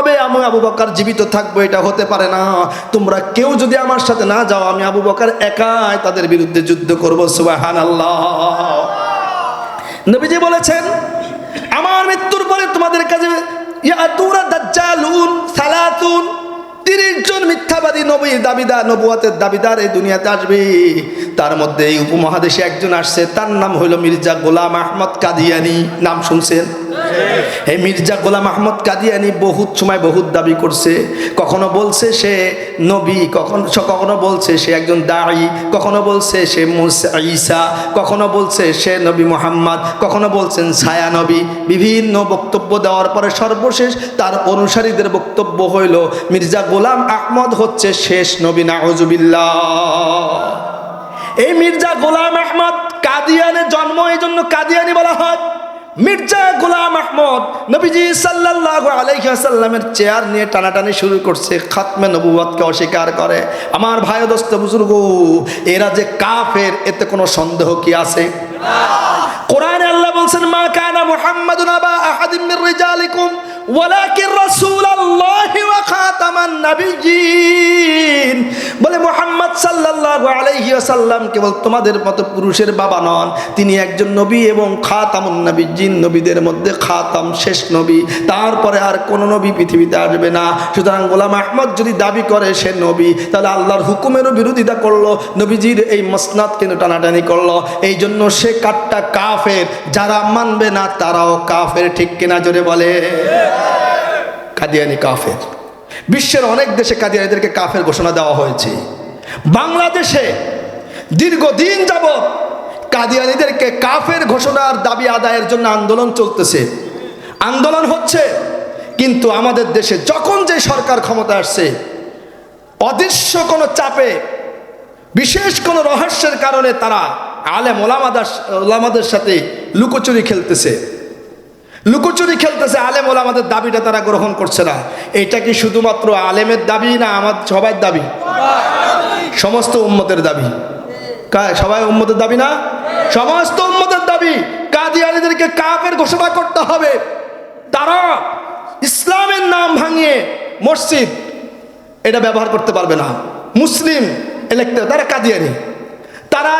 হবে আমি আবু বকর জীবিত থাকব এটা হতে পারে না। তোমরা কেউ যদি আমার সাথে না যাও, আমি আবু বকর একাই তাদের বিরুদ্ধে যুদ্ধ করব সুবাহান আল্লাহ নবীজি বলেছেন, আমার মৃত্যুর পরে তোমাদের কাছে সালাতুন, তিরিশ জন মিথ্যাবাদী নবীর দাবিদার, নবুয়াতের দাবিদার এই দুনিয়াতে আসবে। তার মধ্যে এই উপমহাদেশে একজন আসছে, তার নাম হলো মির্জা গোলাম আহমদ কাদিয়ানি। নাম শুনছেন? এই মির্জা গোলাম আহমদ কাদিয়ানি বহুত সময় বহুত দাবি করছে। কখনো বলছে সে নবী, কখন কখনো বলছে সে একজন দায়ী কখনো বলছে সে ঈসা, কখনো বলছে সে নবী মোহাম্মদ, কখনো বলছেন ছায়া নবী। বিভিন্ন বক্তব্য দেওয়ার পরে সর্বশেষ তার অনুসারীদের বক্তব্য হইল, মির্জা গোলাম আহমদ হচ্ছে শেষ নবী নাহজুবিল্লাহ এই মির্জা গোলাম আহমদ কাদিয়ানের জন্ম, এই জন্য কাদিয়ানি বলা হয়। মির্জা গোলাম আহমদ নবীজি সাল্লাল্লাহু আলাইহি সাল্লামের চেয়ার নিয়ে টানাটানি শুরু করছে, খাতমে নবুয়তকে অস্বীকার করে। আমার ভাই দোস্ত বুজুর্গ, এরা যে কাফের, এতে কোনো সন্দেহ কি আছে? কোরআনে আল্লাহ বলছেন, মা কানা মুহাম্মাদুন আবা আহাদিম মির রিজালিকুম, ওয়ালাকিন রাসূলুল্লাহি ওয়া খাতামান বলে আলাইহি কেবল তোমাদের মতো পুরুষের বাবা নন, তিনি একজন নবী এবং খাতামুন নাবিয়্যিন, নবীদের মধ্যে খাতাম শেষ নবী। তারপরে আর কোন নবী পৃথিবীতে আসবে না। সুতরাং গোলাম আহমদ যদি দাবি করে সে নবী, তাহলে আল্লাহর হুকুমেরও বিরোধিতা করল, নবীজির এই মসনাদ কিন্তু টানাটানি করল? এই জন্য সে কাটটা কাফের, যারা মানবে না তারাও কাফের, ঠিক কিনা জোরে বলে? কাদিয়ানি কাফের। বিশ্বের অনেক দেশে কাদিয়ানিদেরকে কাফের ঘোষণা দেওয়া হয়েছে। বাংলাদেশে দীর্ঘদিন যাবৎ কাদিয়ানিদেরকে কাফের ঘোষণার দাবি আদায়ের জন্য আন্দোলন চলতেছে। আন্দোলন হচ্ছে কিন্তু আমাদের দেশে যখন যে সরকার ক্ষমতা আসছে, অদৃশ্য কোনো চাপে, বিশেষ কোনো রহস্যের কারণে তারা আলেম ওলামাদার ওলামাদের সাথে লুকোচুরি খেলতেছে। লুকোচুরি খেলতেছে, আলেম ওলামাদের দাবিটা তারা গ্রহণ করছে না। এটা কি শুধুমাত্র আলেমের দাবি না আমার সবার দাবি? সমস্ত উম্মতের দাবি। সবাই উম্মতের দাবি না? সমস্ত উম্মতের দাবি কাদিয়ানিদেরকে কাফের ঘোষণা করতে হবে। তারা ইসলামের নাম ভাঙিয়ে মসজিদ এটা ব্যবহার করতে পারবে না। মুসলিম এলেক্টর তারা কাদিয়ানি তারা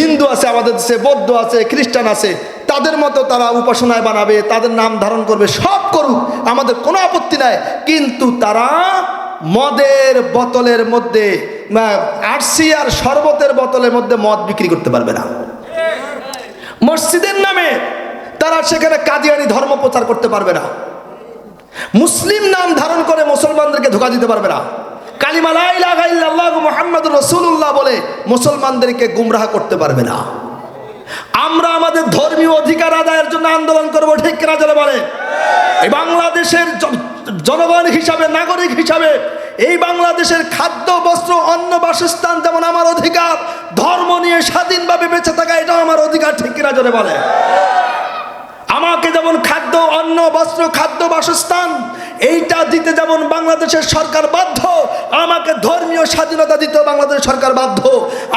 হিন্দু আছে, আমাদের দেশে বৌদ্ধ আছে, খ্রিস্টান আছে, তাদের মতো তারা উপাসনায় বানাবে, তাদের নাম ধারণ করবে, সব করুক, আমাদের কোনো আপত্তি নাই। কিন্তু তারা মদের বোতলের মধ্যে আরসি আর শরবতের বোতলের মধ্যে মদ বিক্রি করতে পারবে না। মসজিদের নামে তারা সেখানে কাদিয়ানি ধর্ম প্রচার করতে পারবে না। মুসলিম নাম ধারণ করে মুসলমানদেরকে ধোকা দিতে পারবে না। কালিমা লা ইলাহা ইল্লাল্লাহ মুহাম্মাদুর বলে মুসলমানদেরকে গুমরাহ করতে পারবে না। আমরা আমাদের ধর্মীয় অধিকার আদায়ের জন্য আন্দোলন করব, ঠিক কিনা যারা বলে? এই বাংলাদেশের জনগণ হিসাবে, নাগরিক হিসাবে, এই বাংলাদেশের খাদ্য, বস্ত্র, অন্ন, বাসস্থান যেমন আমার অধিকার, ধর্ম নিয়ে স্বাধীনভাবে বেঁচে থাকা এটাও আমার অধিকার, ঠিক কিনা জোরে বলে? আমাকে যেমন খাদ্য, অন্ন, বস্ত্র, খাদ্য, বাসস্থান, এইটা দিতে যেমন বাংলাদেশের সরকার বাধ্য, আমাকে ধর্মীয় স্বাধীনতা দিতে বাংলাদেশ সরকার বাধ্য।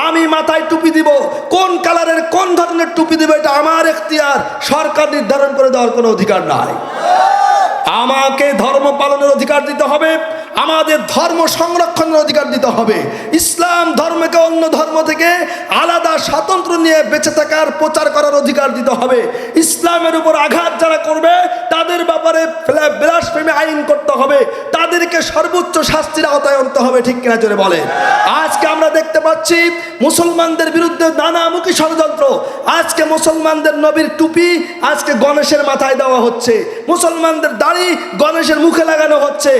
আমি মাথায় টুপি দিব, কোন কালারের, কোন ধরনের টুপি দিব, এটা আমার এখতিয়ার। সরকার নির্ধারণ করে দেওয়ার কোনো অধিকার নাই। আমাকে ধর্ম পালনের অধিকার দিতে হবে। আমাদের ধর্ম সংরক্ষণের অধিকার দিতে হবে। ইসলাম ধর্মকে অন্য ধর্ম থেকে আলাদা স্বাতন্ত্র নিয়ে বেঁচে থাকার প্রচার করার অধিকার দিতে হবে। ইসলামের উপর আঘাত যারা করবে, তাদের ব্যাপারে বিলাসপ্রেমী আইন করতে হবে। তাদেরকে সর্বোচ্চ শাস্তির আওতায় আনতে হবে, ঠিক কিনা জোরে বলে। আজকে আমরা দেখতে পাচ্ছি মুসলমানদের বিরুদ্ধে নানামুখী ষড়যন্ত্র। আজকে মুসলমানদের নবীর টুপি আজকে গণেশের মাথায় দেওয়া হচ্ছে। মুসলমানদের দাড়ি গণেশের মুখে লাগানো হচ্ছে।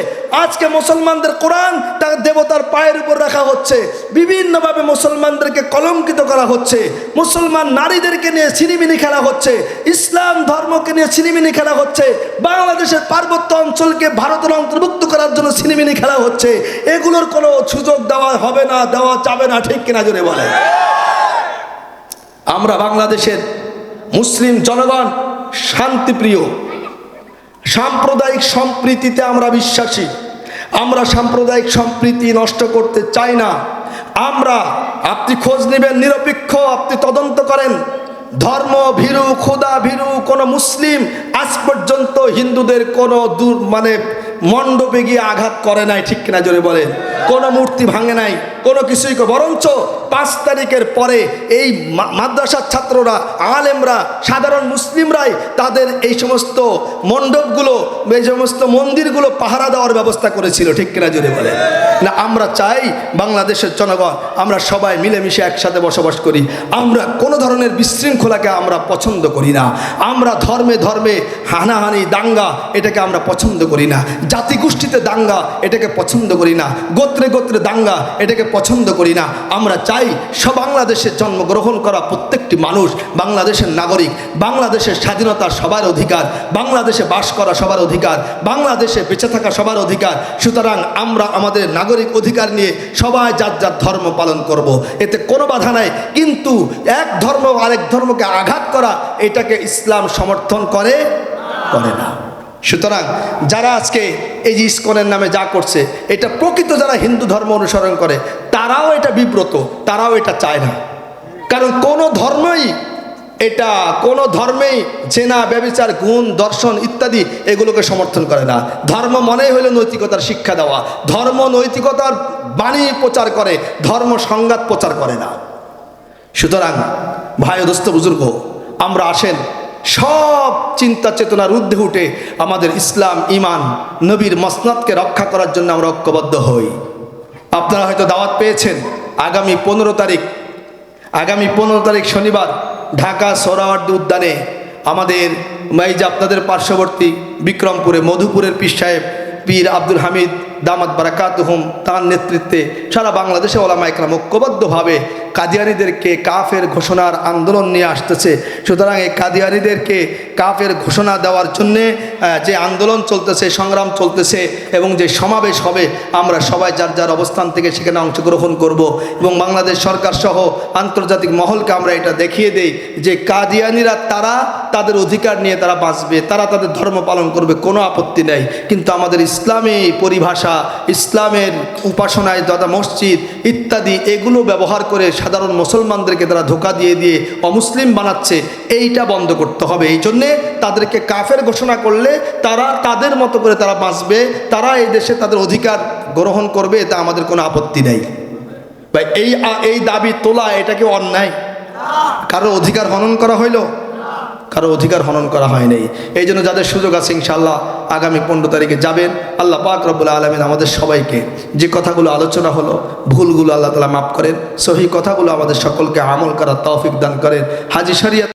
আজকে মুসলমানদের কোরআন তার দেবতার পায়ের উপর রাখা হচ্ছে। বিভিন্নভাবে মুসলমানদেরকে কলঙ্কিত করা হচ্ছে। মুসলমান নারীদেরকে নিয়ে ছিনিমিনি খেলা হচ্ছে। ইসলাম ধর্মকে নিয়ে ছিনিমিনি খেলা হচ্ছে। বাংলাদেশের পার্বত্য অঞ্চলকে ভারতের অন্তর্ভুক্ত করার জন্য ছিনিমিনি খেলা হচ্ছে। এগুলোর কোনো সুযোগ দেওয়া হবে না, দেওয়া যাবে না, ঠিক কিনা জোরে বলে আমরা বাংলাদেশের মুসলিম জনগণ শান্তিপ্রিয়। সাম্প্রদায়িক সম্প্রীতিতে আমরা বিশ্বাসী। আমরা সাম্প্রদায়িক সম্প্রীতি নষ্ট করতে চাই না। আমরা, আপনি খোঁজ নেবেন, নিরপেক্ষ, আপনি তদন্ত করেন। ধর্ম ভীরু খোদা ভীরু, কোন মুসলিম আজ পর্যন্ত হিন্দুদের কোনো দূর মানে মণ্ডপে গিয়ে আঘাত করে নাই, ঠিক কিনা জোরে বলেন। কোনো মূর্তি ভাঙে নাই, কোনো কিছুই বরঞ্চ পাঁচ তারিখের পরে এই মাদ্রাসার ছাত্ররা, আলেমরা, সাধারণ মুসলিমরাই তাদের এই সমস্ত মণ্ডপগুলো, এই সমস্ত মন্দিরগুলো পাহারা দেওয়ার ব্যবস্থা করেছিল, ঠিক কিনা জোরে বলেন। না, আমরা চাই বাংলাদেশের জনগণ, আমরা সবাই মিলেমিশে একসাথে বসবাস করি। আমরা কোনো ধরনের বিশৃঙ্খলাকে আমরা পছন্দ করি না। আমরা ধর্মে ধর্মে হানাহানি, দাঙ্গা, এটাকে আমরা পছন্দ করি না। জাতিগোষ্ঠীতে দাঙ্গা, এটাকে পছন্দ করি না। গোত্রে গোত্রে দাঙ্গা, এটাকে পছন্দ করি না। আমরা চাই সব বাংলাদেশে জন্মগ্রহণ করা প্রত্যেকটি মানুষ বাংলাদেশের নাগরিক, বাংলাদেশের স্বাধীনতা সবার অধিকার, বাংলাদেশে বাস করা সবার অধিকার, বাংলাদেশে বেঁচে থাকা সবার অধিকার। সুতরাং আমরা আমাদের নাগরিক অধিকার নিয়ে সবাই যার যার ধর্ম পালন করব। এতে কোনো বাধা নাই। কিন্তু এক ধর্ম আরেক ধর্মকে আঘাত করা, এটাকে ইসলাম সমর্থন করে করে না। সুতরাং যারা আজকে এই যে ইস্কনের নামে যা করছে, এটা প্রকৃত যারা হিন্দু ধর্ম অনুসরণ করে, তারাও এটা বিব্রত, তারাও এটা চায় না। কারণ কোনো ধর্মই এটা, কোনো ধর্মেই জেনা, ব্যবিচার, গুণ, দর্শন ইত্যাদি এগুলোকে সমর্থন করে না। ধর্ম মনেই হলো নৈতিকতার শিক্ষা দেওয়া। ধর্ম নৈতিকতার বাণী প্রচার করে, ধর্ম সংঘাত প্রচার করে না। সুতরাং, ভাই দোস্ত, বুজুর্গ, আমরা আসেন সব চিন্তা চেতনার ঊর্ধ্বে উঠে আমাদের ইসলাম ইমান নবীর মসনাদকে রক্ষা করার জন্য আমরা ঐক্যবদ্ধ হই। আপনারা হয়তো দাওয়াত পেয়েছেন, আগামী পনেরো তারিখ, আগামী পনেরো তারিখ শনিবার ঢাকা সোহরাওয়ার্দী উদ্যানে আমাদের যে আপনাদের পার্শ্ববর্তী বিক্রমপুরে, মধুপুরের পীর সাহেব, পীর আব্দুল হামিদ দামাত বারাকাত হুম তার নেতৃত্বে সারা বাংলাদেশে ওলামা একরাম ঐক্যবদ্ধভাবে কাদিয়ানিদেরকে কাফের ঘোষণার আন্দোলন নিয়ে আসতেছে। সুতরাং এই কাদিয়ানিদেরকে কাফের ঘোষণা দেওয়ার জন্যে যে আন্দোলন চলতেছে, সংগ্রাম চলতেছে এবং যে সমাবেশ হবে, আমরা সবাই যার যার অবস্থান থেকে সেখানে অংশগ্রহণ করব এবং বাংলাদেশ সরকার সহ আন্তর্জাতিক মহলকে আমরা এটা দেখিয়ে দেই যে কাদিয়ানিরা তারা তাদের অধিকার নিয়ে তারা বাঁচবে, তারা তাদের ধর্ম পালন করবে, কোনো আপত্তি নেই। কিন্তু আমাদের ইসলামী পরিভাষা ইসলামের উপাসনায় তথা মসজিদ ইত্যাদি এগুলো ব্যবহার করে সাধারণ মুসলমানদেরকে তারা ধোকা দিয়ে দিয়ে অমুসলিম বানাচ্ছে, এইটা বন্ধ করতে হবে। এই জন্যে তাদেরকে কাফের ঘোষণা করলে তারা তাদের মতো করে তারা বাঁচবে, তারা এই দেশে তাদের অধিকার গ্রহণ করবে, তা আমাদের কোনো আপত্তি নেই। ভাই, এই এই দাবি তোলা, এটা কি অন্যায়? কারও অধিকার হনন করা হইল? কারও অধিকার হনন করা হয় নাই এই জন্য যাদের সুযোগ আছে ইনশাল্লাহ আগামী পনেরো তারিখে যাবেন। আল্লাহ পাক রব্বুল আলমিন আমাদের সবাইকে যে কথাগুলো আলোচনা হলো, ভুলগুলো আল্লাহ তালা মাফ করেন, সহি কথাগুলো আমাদের সকলকে আমল করার তৌফিক দান করেন। হাজি শরিয়া